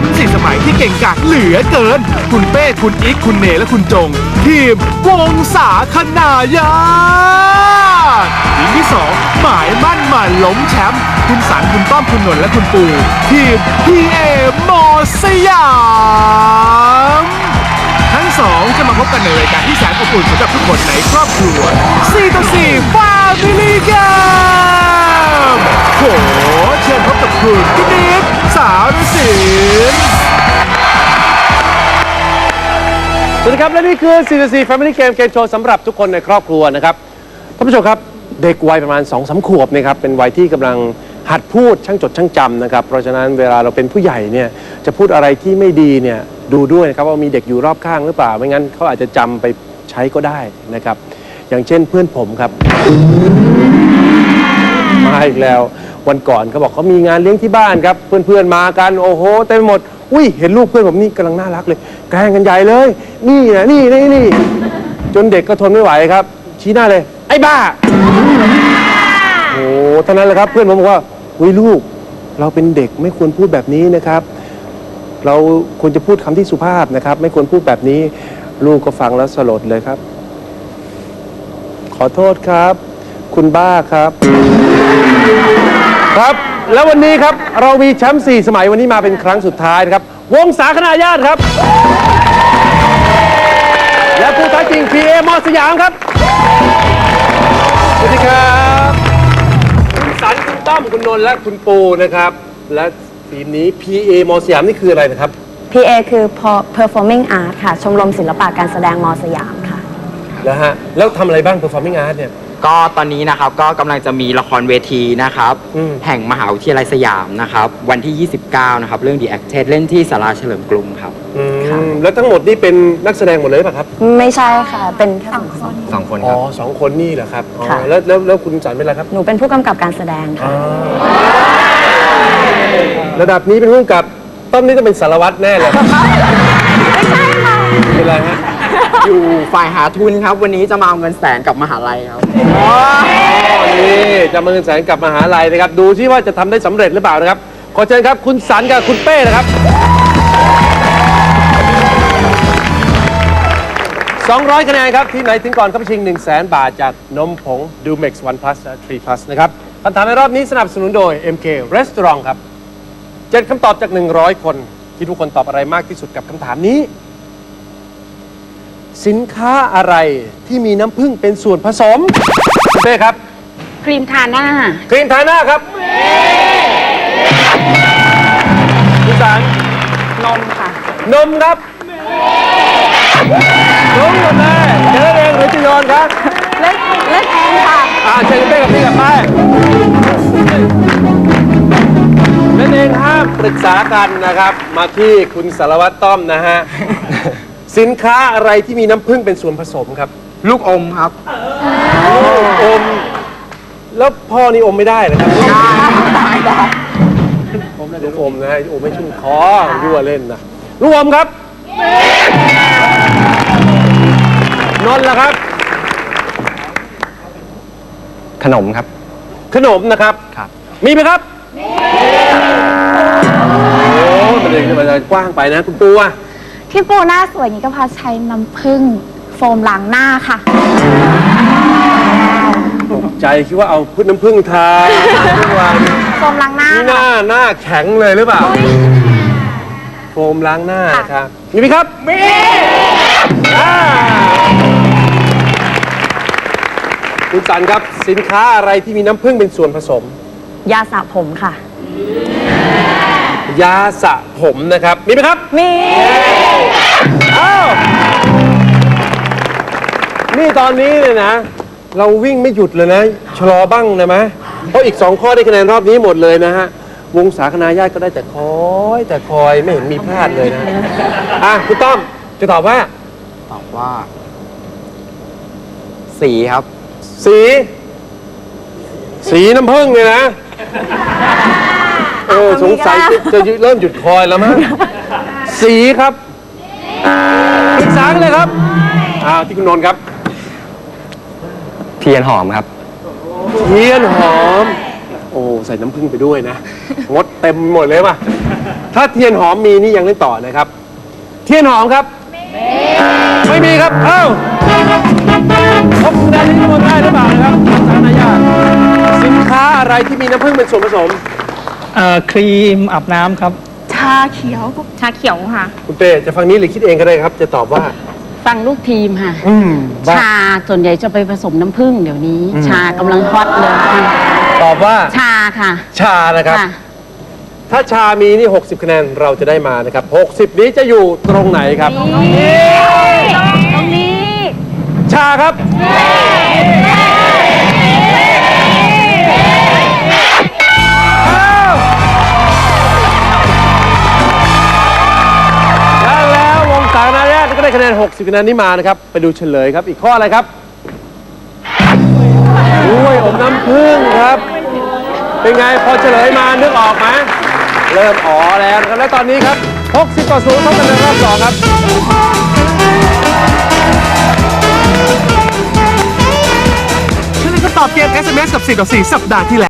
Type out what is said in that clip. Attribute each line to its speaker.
Speaker 1: มป์สี่สมัยที่เก่งกาจเหลือเกิน คุณเป้คุณอีกคุณเนและคุณจง ทีมวงศาคณายาตทีมที่สองหมายมั่นมาล้มแชมป์คุณสันคุณต้อมคุณนนท์และคุณปู ทีมพีเอมสยามทั้งสองจะมาพบกันในรายการที่แสนอบอุ่นสำหรับทุกคนในครอบครัว4ต่อ4 Family Game โหเชิญพบกับคุณพี่นิด สาวรศิลป์
Speaker 2: สวัสดีครับ และนี่คือ44 Family Game เกมโชว์สำหรับทุกคนในครอบครัวนะครับท่านผู้ชมครับ เด็กวัยประมาณ2อสขวบนะครับเป็นวัยที่กำลังหัดพูดช่างจดช่างจำนะครับ เพราะฉะนั้นเวลาเราเป็นผู้ใหญ่เนี่ยจะพูดอะไรที่ไม่ดีเนี่ยดูด้วยนะครับว่ามีเด็กอยู่รอบข้างหรือเปล่า ไม่งั้นเขาอาจจะจำไปใช้ก็ได้นะครับ อย่างเช่นเพื่อนผมครับ มาอีกแล้ว วันก่อนเขาบอกเขามีงานเลี้ยงที่บ้านครับ เพื่อนๆมากันโอ้โหเต็มไปหมด อุ้ยเห็นลูกเพื่อนผมนี่กำลังน่ารักเลย แกล้งกันใหญ่เลย นี่นะนี่นี่นี่จนเด็กก็ทนไม่ไหวครับ ชี้หน้าเลย ไอ้บ้าโอ้โหเท่านั้นแหละครับ เพื่อนผมบอกว่าอุ้ยลูก เราเป็นเด็กไม่ควรพูดแบบนี้นะครับ เราควรจะพูดคำที่สุภาพนะครับ ไม่ควรพูดแบบนี้ ลูกก็ฟังแล้วสลดเลยครับ ขอโทษครับ คุณบ้าครับ ครับ แล้ววันนี้ครับเรามีแชมป์4สมัยวันนี้มาเป็นครั้งสุดท้ายนะครับ วงสาคณาญาติครับ และผู้ท้าชิง PA มอสยามครับ สวัสดีครับคุณสันคุณต้อมคุณนนท์และคุณปูนะครับ และทีมนี้ PA มอสยามนี่คืออะไรนะครับ
Speaker 3: PA คือ Performing Art ค่ะ ชมรมศิลปะการแสดงมสยามค่ะ
Speaker 2: แล้วฮะแล้วทำอะไรบ้าง performing art เนี่ย
Speaker 4: ก็ตอนนี้นะครับก็กำลังจะมีละครเวทีนะครับ
Speaker 2: อืม
Speaker 4: แห่งมหาวิทยาลัยสยามนะครับ วันที่ 29 นะครับ เรื่อง The Acted เล่นที่สาราเฉลิมกรุงครับ
Speaker 2: อืมแล้วทั้งหมดนี่เป็นนักแสดงหมดเลยหรือเปล่ะครับ
Speaker 3: ไม่ใช่ค่ะ เป็นแค่สองคน
Speaker 4: สองคน
Speaker 2: อ๋
Speaker 4: ค
Speaker 2: อ
Speaker 4: รับ
Speaker 2: สองคนนี่เหรอครับอ๋อ
Speaker 3: ค่ะ
Speaker 2: แล้วแล้วแล้วคุณสันเป็นอะไรครับ
Speaker 3: หนูเป็นผู้กำกับการแสดงค่ะ
Speaker 2: ระดับนี้เป็นผู้กำกับต้นนี่ต้องเป็นสารวัตรแน่เลยเป็นไรฮะ
Speaker 4: อยู่ฝ่ายหาทุนครับ วันนี้จะมาเอาเงินแสนกับมหาลัยครับ
Speaker 2: อ๋อนี่จะมาเงินแสนกลับมหาลัยนะครับ ดูที่ว่าจะทำได้สำเร็จหรือเปล่านะครับ ขอเชิญครับ คุณสันกับคุณเป้นะครับ200คะแนนครับ ที่ไหนถึงก่อนเข้าชิง 1 0 0 0 0แบาทจากนมผงดูเม็กซ์วันพลัสและ 3 plus นะครับคำถามในรอบนี้สนับสนุนโดย MK Restaurant ครับ เจ็ดคำตอบจาก 100 คน คิดว่าคนตอบอะไรมากที่สุดกับคำถามนี้ สินค้าอะไรที่มีน้ำผึ้งเป็นส่วนผสมคุณเป้ครับ
Speaker 3: ครีมทาหน้า
Speaker 2: ครีมทาหน้าครับคุณสัน
Speaker 3: นมค่ะ
Speaker 2: นมครับรู้หมดเลยเจอเองหรือจะโยนครับ
Speaker 3: เล่นเล่นเองค่ะ
Speaker 2: อ่าเชิญคุณเป้กับพี่กับไปเล่นเองห้ามปรึกษากันนะครับ มาที่คุณสารวัตรต้อมนะฮะ สินค้าอะไรที่มีน้ำผึ้งเป็นส่วนผสมครับ
Speaker 4: ลูกอมครับ
Speaker 2: อม แล้วพ่อนี่อมไม่ได้นะครับอมได้อมนะฮะอมไม่ชุ่มคอรั่วเล่นนะลูกอมครับนนท์ละครับ
Speaker 4: ขนมครับ
Speaker 2: ขนมนะครับ
Speaker 4: ครับ
Speaker 2: มีไหมครับมีโอ้ประเด็นมันจะกว้างไปนะ คุณปูอะ
Speaker 5: พี่ปูหน้าสวยอย่างนี้ก็เพราะใช้น้ำผึ้งโฟมล้างหน้าค่ะ
Speaker 2: ใจคิดว่าเอาพืชน้ำผึ้งทาทุกวัน
Speaker 5: โฟมล้างหน้า
Speaker 2: นี่หน้าหน้าแข็งเลยหรือเปล่าโฟมล้างหน้านะครับมีไหมครับมีคุณสันครับสินค้าอะไรที่มีน้ำผึ้งเป็นส่วนผสม
Speaker 3: ยาสระผมค่ะ
Speaker 2: ยาสระผมนะครับ มีไหมครับ
Speaker 3: มี
Speaker 2: อ้าวนี่ตอนนี้เลยนะ เราวิ่งไม่หยุดเลยนะ ชะลอบ้างนะไหมเพราะอีกสองข้อได้คะแนนรอบนี้หมดเลยนะฮะ วงสาคณาญาติก็ได้แต่คอย แต่คอยไม่เห็นมีพลาดเลยนะ อะคุณต้อมจะตอบว่า
Speaker 4: ตอบว่า สีครับ
Speaker 2: สี สีน้ำผึ้งเลยนะเออสงสัยจะจะเริ่มหยุดคอยแล้วมั้งสีครับปรึกษากันเลยครับอ้าวที่คุณนนท์ครับ
Speaker 4: เทียนหอมครับ
Speaker 2: เทียนหอม โอ้ใส่น้ำผึ้งไปด้วยนะงดเต็มหมดเลยป่ะถ้าเทียนหอมมีนี่ยังเล่นต่อนะครับ เทียนหอมครับ ไม่มีครับเอ้าพบคะแนนนี้ทั้งหมดได้หรือเปล่านะครับอาจารย์นายาสินค้าอะไรที่มีน้ำผึ้งเป็นส่วนผสม
Speaker 6: เอ่อครีมอาบน้ำครับ
Speaker 5: ชาเขียว ชาเขียวค่ะ
Speaker 2: คุณเป้จะฟังนี้หรือคิดเองก็ได้ครับ จะตอบว่า
Speaker 7: ฟังลูกทีมค่ะ
Speaker 2: อืมว่า
Speaker 7: ชาส่วนใหญ่จะไปผสมน้ำผึ้งเดี๋ยวนี้ชากำลังฮอตเลยค่ะ
Speaker 2: ตอบว่า
Speaker 7: ชาค่ะ
Speaker 2: ชานะครับ
Speaker 7: ค่ะ
Speaker 2: ถ้าชามีนี่ 60 คะแนนเราจะได้มานะครับ 60 นี้จะอยู่ตรงไหนครับ
Speaker 5: ตรงนี้
Speaker 2: ชาครับ คะแนน 60คะแนนนี้มานะครับ ไปดูเฉลยครับ อีกข้ออะไรครับกล้วยอมน้ำผึ้งครับ เป็นไงพอเฉลยมานึกออกไหมเริ่มอ๋อแล้วนะครับ และตอนนี้ครับ 60ต่อ0เท่ากันในรอบสองครับ
Speaker 1: ฉลยตอบเกม SMS กับ4ต่อ4สัปดาห์ที่แล้ว